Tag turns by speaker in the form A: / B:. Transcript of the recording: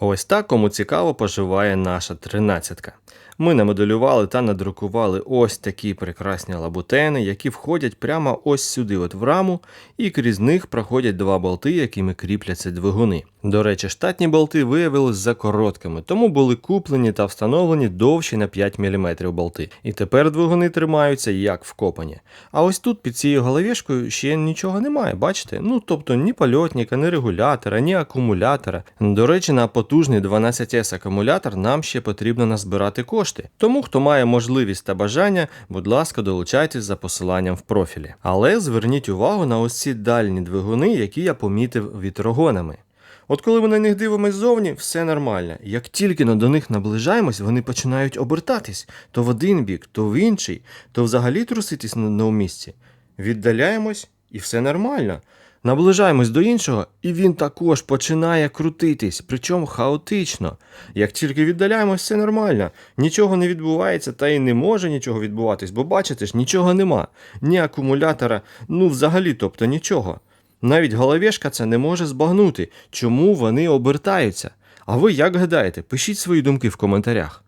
A: Ось так, кому цікаво, поживає наша тринадцятка. Ми намоделювали та надрукували ось такі прекрасні лабутени, які входять прямо ось сюди, от в раму, і крізь них проходять два болти, якими кріпляться двигуни. До речі, штатні болти виявились за короткими, тому були куплені та встановлені довші на 5 мм болти. І тепер двигуни тримаються як вкопані. А ось тут під цією головешкою ще нічого немає, бачите? Ну тобто ні польотника, ні регулятора, ні акумулятора. До речі, на потужний 12С акумулятор нам ще потрібно назбирати кошти. Тому, хто має можливість та бажання, будь ласка, долучайтесь за посиланням в профілі. Але зверніть увагу на ось ці дальні двигуни, які я помітив вітрогонами. От коли ми на них дивимося ззовні, все нормально. Як тільки до них наближаємось, вони починають обертатись то в один бік, то в інший, то взагалі труситись на одному місці. Віддаляємось і все нормально. Наближаємось до іншого, і він також починає крутитись, причому хаотично. Як тільки віддаляємось, все нормально. Нічого не відбувається та й не може нічого відбуватись, бо бачите ж, нічого нема. Ні акумулятора, ну взагалі, тобто нічого. Навіть головешка це не може збагнути, чому вони обертаються. А ви як гадаєте? Пишіть свої думки в коментарях.